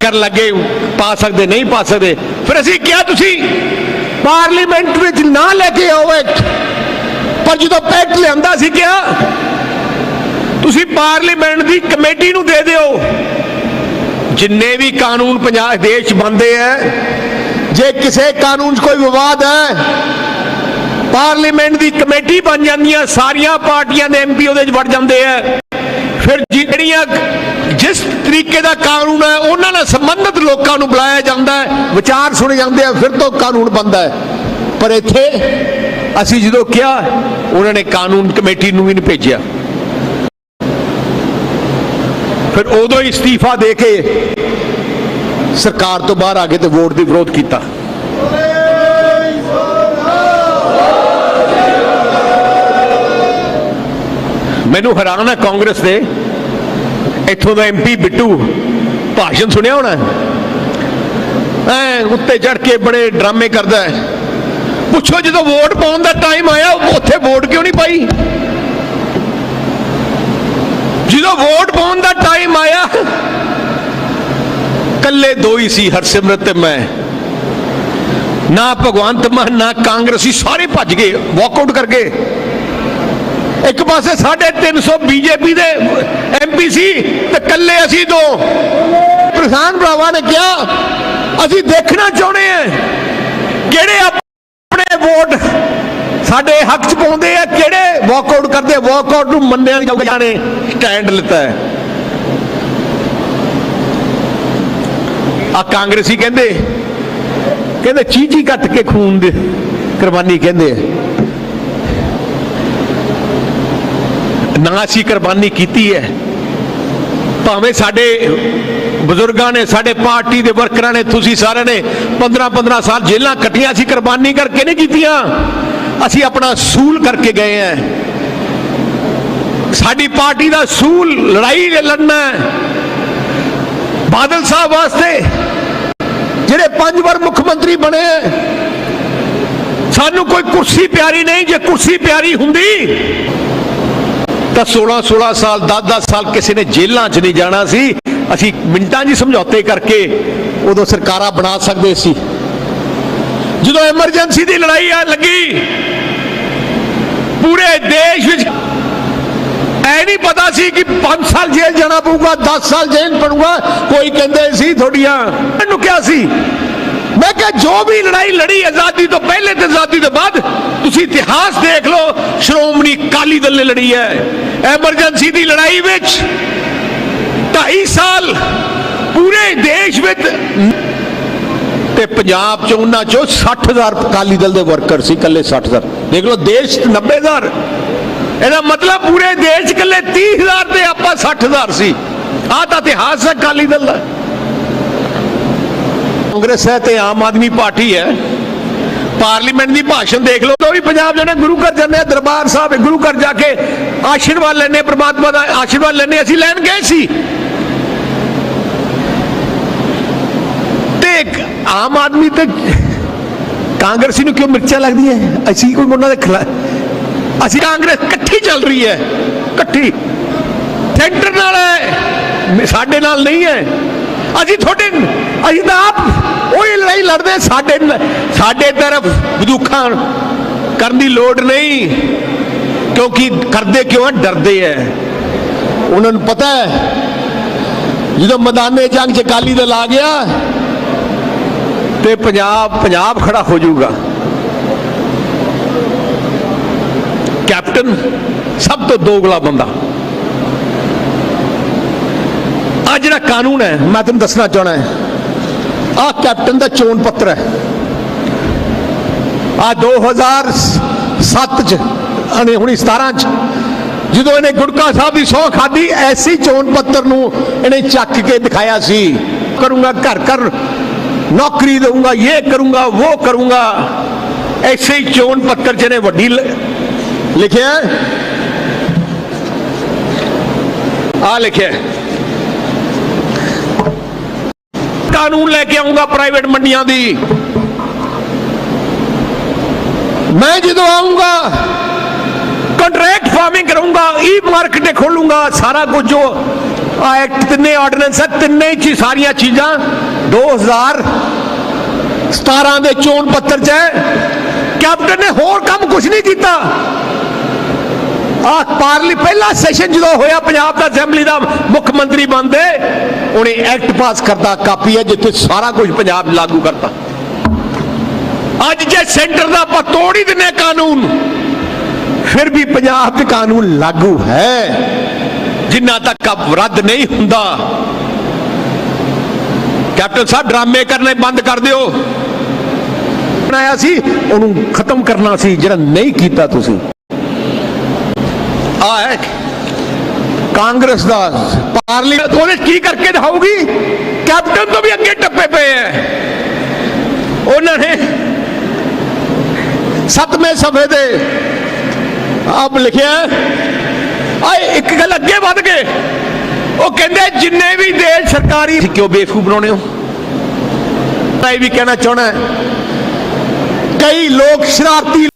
ਕਰਨ ਲੱਗੇ ਪਾ ਸਕਦੇ, ਨਹੀਂ ਪਾ ਸਕਦੇ। ਫਿਰ ਅਸੀਂ ਕਿਹਾ ਤੁਸੀਂ ਪਾਰਲੀਮੈਂਟ ਵਿੱਚ ਨਾ ਲੈ ਕੇ ਆਓ ਐਕਟ ਪਰ ਜਦੋਂ ਪੈਕਟ ਲਿਆਂਦਾ ਸੀ ਕਿਹਾ, ਤੁਸੀਂ ਪਾਰਲੀਮੈਂਟ ਦੀ ਕਮੇਟੀ ਨੂੰ ਦੇ ਦਿਓ। ਜਿੰਨੇ ਵੀ ਕਾਨੂੰਨ ਪੰਜਾਬ ਦੇਸ਼ 'ਚ ਬਣਦੇ ਐ ਜੇ ਕਿਸੇ ਕਾਨੂੰਨ 'ਚ ਕੋਈ ਵਿਵਾਦ ਹੈ, ਪਾਰਲੀਮੈਂਟ ਦੀ ਕਮੇਟੀ ਬਣ ਜਾਂਦੀਆਂ, ਸਾਰੀਆਂ ਪਾਰਟੀਆਂ ਦੇ ਐਮਪੀ ਉਹਦੇ 'ਚ ਵੜ ਜਾਂਦੇ ਐ ਫਿਰ ਜਿਹੜੀਆਂ ਜਿਸ ਤਰੀਕੇ ਦਾ ਕਾਨੂੰਨ ਹੈ, ਉਹਨਾਂ ਨਾਲ ਸੰਬੰਧਿਤ ਲੋਕਾਂ ਨੂੰ ਬੁਲਾਇਆ ਜਾਂਦਾ ਹੈ। ਵਿਚਾਰ ਸੁਣੇ ਜਾਂਦੇ ਆ, ਫਿਰ ਤੋਂ ਕਾਨੂੰਨ ਬਣਦਾ ਹੈ। ਪਰ ਇੱਥੇ ਅਸੀਂ ਜਦੋਂ ਕਿਹਾ, ਉਹਨਾਂ ਨੇ ਕਾਨੂੰਨ ਕਮੇਟੀ ਨੂੰ ਵੀ ਨਹੀਂ ਭੇਜਿਆ। ਫਿਰ ਉਦੋਂ ਹੀ ਇਸਤੀਫਾ ਦੇ ਕੇ ਸਰਕਾਰ ਤੋਂ ਬਾਹਰ ਆ ਕੇ ਤੇ ਵੋਟ ਦੀ ਵਿਰੋਧ ਕੀਤਾ। ਮੈਨੂੰ ਹੈਰਾਨ ਹੈ ਕਾਂਗਰਸ ਦੇ ਇੱਥੋਂ ਦਾ ਐਮਪੀ ਬਿੱਟੂ, ਭਾਸ਼ਣ ਸੁਣਿਆ ਹੋਣਾ? ਐ ਉੱਤੇ ਚੜ ਕੇ ਬੜੇ ਡਰਾਮੇ ਕਰਦਾ ਹੈ। ਪੁੱਛੋ ਜਦੋਂ ਵੋਟ ਪਾਉਣ ਦਾ ਟਾਈਮ ਆਇਆ, ਉੱਥੇ ਵੋਟ ਕਿਉਂ ਨਹੀਂ ਪਾਈ? ਜਦੋਂ ਵੋਟ ਪਾਉਣ ਦਾ ਟਾਈਮ ਆਇਆ ਕੱਲੇ ਦੋ ਹੀ ਸੀ ਹਰਸਿਮਰਤ ਤੇ ਮੈਂ। ਨਾ ਭਗਵੰਤ ਮਾਨ, ਨਾ ਕਾਂਗਰਸੀ, ਸਾਰੇ ਭੱਜ ਗਏ ਵਾਕਆਊਟ ਕਰ ਗਏ। ਇੱਕ ਪਾਸੇ 350 ਬੀਜੇਪੀ ਦੇ ਐਮਪੀ ਸੀ ਅਸੀਂ ਦੋ। ਪ੍ਰਧਾਨ ਭਰਾਵਾਂ ਨੇ ਕਿਹਾ, ਅਸੀਂ ਦੇਖਣਾ ਚਾਹੁੰਦੇ ਆ ਕਿਹੜੇ ਆਪਣੇ ਵੋਟ ਸਾਡੇ ਹੱਕ ਚ ਪਾਉਂਦੇ ਆ, ਕਿਹੜੇ ਵਾਕਆਊਟ ਕਰਦੇ ਵਾਕਆਊਟ ਨੂੰ ਮੰਨਿਆ ਨਹੀਂ ਜਾਊਗਾ, ਜਾਣੇ ਸਟੈਂਡ ਲਿੱਤਾ ਹੈ। ਆ ਕਾਂਗਰਸੀ ਕਹਿੰਦੇ ਕਹਿੰਦੇ ਚੀਚੀ ਕੱਟ ਕੇ ਖੂਨ ਦੇ ਕੁਰਬਾਨੀ ਕਹਿੰਦੇ ਨਾ ਅਸੀਂ ਕੁਰਬਾਨੀ ਕੀਤੀ ਹੈ ਭਾਵੇਂ ਸਾਡੇ ਬਜ਼ੁਰਗਾਂ ਨੇ ਸਾਡੇ ਪਾਰਟੀ ਦੇ ਵਰਕਰਾਂ ਨੇ ਤੁਸੀਂ ਸਾਰਿਆਂ ਨੇ 15 15 ਸਾਲ ਜੇਲ੍ਹਾਂ ਕੱਟੀਆਂ ਅਸੀਂ ਕੁਰਬਾਨੀ ਕਰਕੇ ਨਹੀਂ ਕੀਤੀਆਂ। ਅਸੀਂ ਆਪਣਾ ਸੂਲ ਕਰਕੇ ਗਏ ਆ ਸਾਡੀ ਪਾਰਟੀ ਦਾ ਸੂਲ ਲੜਾਈ ਲੜਨਾ ਬਾਦਲ ਸਾਹਿਬ ਵਾਸਤੇ ਜਿਹੜੇ ਪੰਜ ਵਾਰ ਮੁੱਖ ਮੰਤਰੀ ਬਣੇ ਹੈ, ਸਾਨੂੰ ਕੋਈ ਕੁਰਸੀ ਪਿਆਰੀ ਨਹੀਂ ਜੇ ਕੁਰਸੀ ਪਿਆਰੀ ਹੁੰਦੀ ਤਾਂ 16 16 ਸਾਲ 10 10 ਸਾਲ ਕਿਸੇ ਨੇ ਜੇਲ੍ਹਾਂ 'ਚ ਨਹੀਂ ਜਾਣਾ ਸੀ। ਅਸੀਂ ਮਿੰਟਾਂ 'ਚ ਸਮਝੌਤੇ ਕਰਕੇ ਉਦੋਂ ਸਰਕਾਰਾਂ ਬਣਾ ਸਕਦੇ ਸੀ। ਜਦੋਂ ਐਮਰਜੈਂਸੀ ਦੀ ਲੜਾਈ ਆ ਲੱਗੀ, ਪੂਰੇ ਦੇਸ਼ ਵਿੱਚ ਐ ਨਹੀਂ ਪਤਾ ਸੀ ਕਿ 5 ਸਾਲ ਜੇਲ੍ਹ ਜਾਣਾ ਪਊਗਾ 10 ਸਾਲ ਜੇਲ੍ਹ ਪੜੂਗਾ ਕੋਈ ਕਹਿੰਦੇ ਸੀ, ਤੁਹਾਡੀਆਂ ਮੈਨੂੰ ਕਿਹਾ ਸੀ ਮੈਂ ਜੋ ਵੀ ਲੜਾਈ ਲੜੀ, ਆਜ਼ਾਦੀ ਤੋਂ ਪਹਿਲੇ ਤੇ ਆਜ਼ਾਦੀ ਤੋਂ ਬਾਅਦ, ਤੁਸੀਂ ਇਤਿਹਾਸ ਦੇਖ ਲਓ, ਸ਼੍ਰੋਮਣੀ ਅਕਾਲੀ ਦਲ ਨੇ ਲੜੀ ਹੈ। ਐਮਰਜੈਂਸੀ ਦੀ ਲੜਾਈ ਵਿੱਚ 2.5 ਸਾਲ ਪੂਰੇ ਦੇਸ਼ ਵਿੱਚ ਤੇ ਪੰਜਾਬ ਚ ਉਹਨਾਂ ਚੋਂ 60000 ਅਕਾਲੀ ਦਲ ਦੇ ਵਰਕਰ ਸੀ, ਇਕੱਲੇ 60000 ਦੇਖ ਲਓ, ਦੇਸ਼ 'ਚ 90000 ਇਹਦਾ ਮਤਲਬ ਪੂਰੇ ਦੇਸ਼ 'ਚ ਇਕੱਲੇ 30000 ਤੇ ਆਪਾਂ 60000 ਸੀ। ਆਹ ਤਾਂ ਇਤਿਹਾਸ ਹੈ ਅਕਾਲੀ ਦਲ ਦਾ। ਕਾਂਗਰਸ ਹੈ ਤੇ ਆਮ ਆਦਮੀ ਪਾਰਟੀ ਹੈ। ਪਾਰਲੀਮੈਂਟ ਦੀ ਭਾਸ਼ਣ ਦੇਖ ਲਓ। ਉਹ ਵੀ ਪੰਜਾਬ ਜਾਣੇ ਗੁਰੂ ਘਰ ਜਾਂਦੇ ਆ, ਦਰਬਾਰ ਸਾਹਿਬ, ਗੁਰੂ ਘਰ ਜਾ ਕੇ ਆਸ਼ੀਰਵਾਦ ਲੈਣੇ ਪ੍ਰਮਾਤਮਾ ਦਾ ਆਸ਼ੀਰਵਾਦ ਲੈਣੇ ਅਸੀਂ ਲੈਣ ਗਏ ਸੀ। ਤੇ ਆਮ ਆਦਮੀ ਤੇ ਕਾਂਗਰਸੀ ਨੂੰ ਕਿਉਂ ਮਿਰਚਾਂ ਲੱਗਦੀਆਂ ਅਸੀਂ ਕੋਈ ਉਹਨਾਂ ਦੇ ਖਿਲਾਫ ਅਸੀਂ ਕਾਂਗਰਸ ਇਕੱਠੀ ਚੱਲ ਰਹੀ ਹੈ ਇਕੱਠੀ। ਸੈਂਟਰ ਨਾਲ ਹੈ ਸਾਡੇ ਨਾਲ ਨਹੀਂ ਹੈ ਅਸੀਂ ਤੁਹਾਡੇ ਅਸੀਂ ਤਾਂ ਆਪ ਉਹੀ ਲੜਾਈ ਲੜਦੇ ਸਾਡੇ ਸਾਡੇ ਤਰਫ ਬਦੂਖਾਂ ਕਰਨ ਦੀ ਲੋੜ ਨਹੀਂ, ਕਿਉਂਕਿ ਕਰਦੇ ਕਿਉਂ ਆ? ਡਰਦੇ ਐ। ਉਹਨਾਂ ਨੂੰ ਪਤਾ ਹੈ ਜਦੋਂ ਮੈਦਾਨੇ ਜੰਗ ਚ ਅਕਾਲੀ ਦਲ ਆ ਗਿਆ, ਤੇ ਪੰਜਾਬ ਪੰਜਾਬ ਖੜਾ ਹੋ ਜਾਊਗਾ। ਕੈਪਟਨ ਸਭ ਤੋਂ ਦੋਗਲਾ ਬੰਦਾ। ਆ ਜਿਹੜਾ ਕਾਨੂੰਨ ਹੈ। ਮੈਂ ਤੁਹਾਨੂੰ ਦੱਸਣਾ ਚਾਹਣਾ ਹੈ। ਆ ਕੈਪਟਨ ਦਾ ਚੋਣ ਪੱਤਰ ਹੈ। ਆ 2007 ਚ ਅਨੇ ਹੁਣੀ 17 ਚ, ਜਦੋਂ ਇਹਨੇ ਗੁਟਕਾ ਸਾਹਿਬ ਦੀ ਸਹੁੰ ਖਾਦੀ ਐਸੀ ਚੋਣ ਪੱਤਰ ਨੂੰ ਇਹਨੇ ਚੱਕ ਕੇ ਦਿਖਾਇਆ ਸੀ। ਕਰੂੰਗਾ ਘਰ ਘਰ, ਨੌਕਰੀ ਦਊਂਗਾ, ਇਹ ਕਰੂੰਗਾ, ਉਹ ਕਰੂੰਗਾ। ਐਸੇ ਹੀ ਚੋਣ ਪੱਤਰ ਚ ਇਹਨੇ ਵੱਡੀ ਲਿਖਿਆ ਆ ਲਿਖਿਆ ਹੈ। ਕਾਨੂੰਨ ਲੈ ਕੇ ਆਉਂਗਾ ਪ੍ਰਾਈਵੇਟ ਮੰਡੀਆਂ ਦੀ। ਮੈਂ ਜਦੋਂ ਆਉਂਗਾ ਕੰਟਰੈਕਟ ਫਾਰਮਿੰਗ ਕਰੂੰਗਾ e ਈ ਮਾਰਕੀਟ ਖੋਲੂੰਗਾ, ਸਾਰਾ ਕੁਝ ਜੋ ਐਕਟ ਤਿੰਨੇ ਆਰਡੀਨੈਂਸ ਤਿੰਨੇ ਚ ਹੀ ਸਾਰੀਆਂ ਚੀਜ਼ਾਂ 2017 ਦੇ ਚੋਣ ਪੱਤਰ 'ਚ ਹੈ। ਕੈਪਟਨ ਨੇ ਹੋਰ ਕੰਮ ਕੁਝ ਨਹੀਂ ਕੀਤਾ। ਆ ਪਾਰਲੀ ਪਹਿਲਾ ਸੈਸ਼ਨ ਜਦੋਂ ਹੋਇਆ, ਪੰਜਾਬ ਦਾ ਅਸੈਂਬਲੀ ਦਾ ਮੁੱਖ ਮੰਤਰੀ ਬਣਦੇ, ਉਹਨੇ ਐਕਟ ਪਾਸ ਕਰਦਾ ਕਾਪੀ ਹੈ, ਜਿੱਥੇ ਸਾਰਾ ਕੁਝ ਪੰਜਾਬ ਲਾਗੂ ਕਰਦਾ ਅੱਜ ਜੇ ਸੈਂਟਰ ਦਾ ਆਪਾਂ ਤੋੜ ਹੀ ਦਿੰਨੇ ਕਾਨੂੰਨ, ਫਿਰ ਵੀ ਪੰਜਾਬ 'ਚ ਕਾਨੂੰਨ ਲਾਗੂ ਹੈ। ਜਿੰਨਾ ਤੱਕ ਰੱਦ ਨਹੀਂ ਹੁੰਦਾ, ਕੈਪਟਨ ਸਾਹਿਬ ਡਰਾਮੇ ਕਰਨੇ ਬੰਦ ਕਰ ਦਿਓ। ਬਣਾਇਆ ਸੀ, ਉਹਨੂੰ ਖਤਮ ਕਰਨਾ ਸੀ, ਜਿਹੜਾ ਨਹੀਂ ਕੀਤਾ ਤੁਸੀਂ। ਆ ਹੈ। ਕਾਂਗਰਸ ਦਾ ਪਾਰਲੀਮੈਂਟ ਉਹਨੇ ਕੀ ਕਰਕੇ ਦਿਖਾਊਗੀ? ਕੈਪਟਨ ਤੋਂ ਵੀ ਅੱਗੇ ਟੱਪੇ ਪਏ ਐ। ਉਹਨਾਂ ਨੇ ਸੱਤਵੇਂ ਸਫੇ ਦੇ ਆਪ ਲਿਖਿਆ ਆਏ, ਇੱਕ ਗੱਲ ਅੱਗੇ ਵੱਧ ਗਏ ਉਹ ਕਹਿੰਦੇ ਜਿੰਨੇ ਵੀ ਦੇਸ਼ ਸਰਕਾਰੀ ਕਿਉਂ ਬੇਵਕੂਫ ਬਣਾਉਣੇ ਹੋ? ਮੈਂ ਇਹ ਵੀ ਕਹਿਣਾ ਚਾਹਣਾ ਕਈ ਲੋਕ ਸ਼ਰਾਰਤੀ